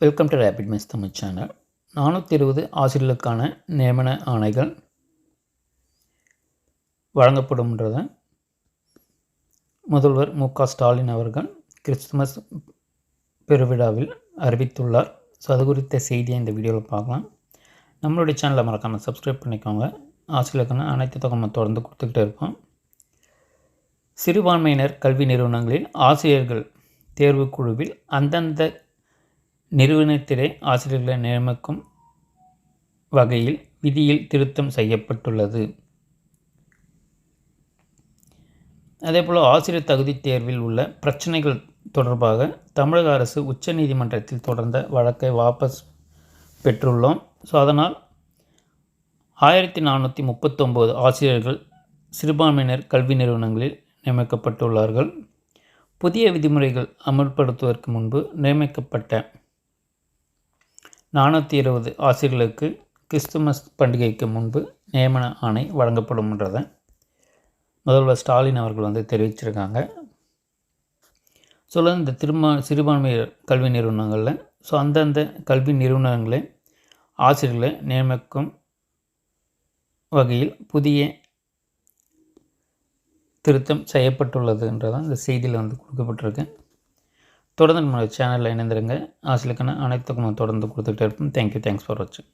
Welcome to rapid miss Tamil channel நானூற்றி இருபது ஆசிரியர்களுக்கான நியமன ஆணைகள் வழங்கப்படும்ன்றத முதல்வர் மு க ஸ்டாலின் அவர்கள் கிறிஸ்துமஸ் பெருவிழாவில் அறிவித்துள்ளார். ஸோ அது குறித்த செய்தியை இந்த வீடியோவில் பார்க்கலாம். நம்மளுடைய சேனலை மறக்காமல் சப்ஸ்கிரைப் பண்ணிக்கோங்க. ஆசிரியர்களுக்கான அனைத்து தொகையும் தொடர்ந்து கொடுத்துக்கிட்டே இருக்கோம் சிறுபான்மையினர் கல்வி நிறுவனங்களில் ஆசிரியர்கள் தேர்வுக் குழுவில் அந்தந்த நிறுவனத்திலே ஆசிரியர்களை நியமிக்கும் வகையில் விதியில் திருத்தம் செய்யப்பட்டுள்ளது. அதேபோல் ஆசிரியர் தகுதி தேர்வில் உள்ள பிரச்சனைகள் தொடர்பாக தமிழக அரசு உச்சநீதிமன்றத்தில் தொடர்ந்த வழக்கை வாபஸ் பெற்றுள்ளோம். ஸோ அதனால் ஆயிரத்தி நானூற்றி முப்பத்தொம்போது ஆசிரியர்கள் சிறுபான்மையினர் கல்வி நிறுவனங்களில் நியமிக்கப்பட்டுள்ளார்கள். புதிய விதிமுறைகள் அமல்படுத்துவதற்கு முன்பு நியமிக்கப்பட்ட நானூற்றி இருபது ஆசிரியர்களுக்கு கிறிஸ்துமஸ் பண்டிகைக்கு முன்பு நியமன ஆணை வழங்கப்படும்ன்றதை முதல்வர் ஸ்டாலின் அவர்கள் வந்து தெரிவிச்சிருக்காங்க. சொல்ல இந்த திருமா சிறுபான்மையர் கல்வி நிறுவனங்களில் ஸோ அந்தந்த கல்வி நிறுவனங்களை ஆசிரியர்களை நியமிக்கும் வகையில் புதிய திருத்தம் செய்யப்பட்டுள்ளதுன்றதான் இந்த செய்தியில் வந்து கொடுக்கப்பட்டிருக்கு. தொடர்ந்து நம்மளோட சேனலில் இணைந்திருங்க ஆசிலுக்கான அனைத்துக்கும் தொடர்ந்து கொடுத்துக்கிட்டே இருப்போம். தேங்க்யூ தேங்க்ஸ் ஃபார் வாட்சிங்